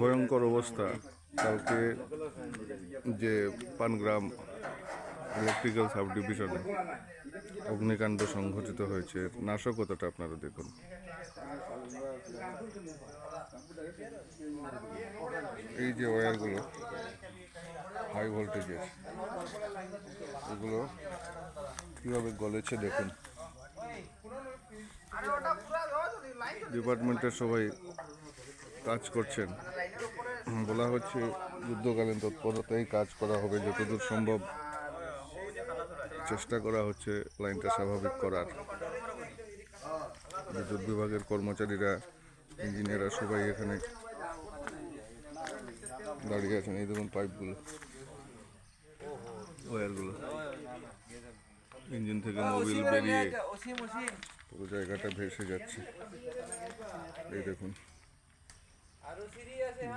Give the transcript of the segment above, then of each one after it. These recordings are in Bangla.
ভয়ঙ্কর অবস্থা। কালকে যে পানগ্রাম ইলেকট্রিক্যাল সাব ডিভিশনে অগ্নিকাণ্ড সংঘটিত হয়েছে নাশকতাটা আপনারা দেখুন। এই যে ওয়্যারগুলো হাই ভোল্টেজের এগুলো কীভাবে গলেছে দেখুন। ডিপার্টমেন্টের সবাই কাজ করছেন। বলা হচ্ছে যুদ্ধকালীন তৎপরতায় কাজ করা হবে যতদূর সম্ভব চেষ্টা করা হচ্ছে লাইনটা স্বাভাবিক করার। বিদ্যুৎ বিভাগের কর্মচারীরা ইঞ্জিনিয়াররা সবাই এখানে দাঁড়িয়ে আছেন। এই দেখুন পাইপগুলো ওয়ারগুলো। ইঞ্জিন থেকে মোবিল বেরিয়ে পুরো জায়গাটা ভেসে যাচ্ছে। এই দেখুন।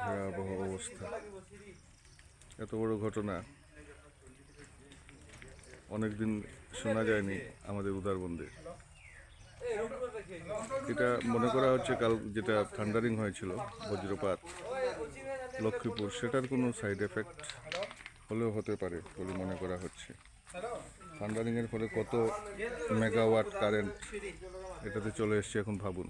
ভয়াবহ অবস্থা। এত বড় ঘটনা। অনেকদিন শোনা যায়নি আমাদের উদারবন্দে এটা মনে করা হচ্ছে কাল যেটা থান্ডারিং হয়েছিল, বজ্রপাত, লক্ষ্মীপুর, সেটার কোনো সাইড এফেক্ট হলেও হতে পারে বলে মনে করা হচ্ছে। থান্ডারিংয়ের ফলে কত মেগাওয়াট কারেন্ট এটাতে চলে এসছে এখন ভাবুন।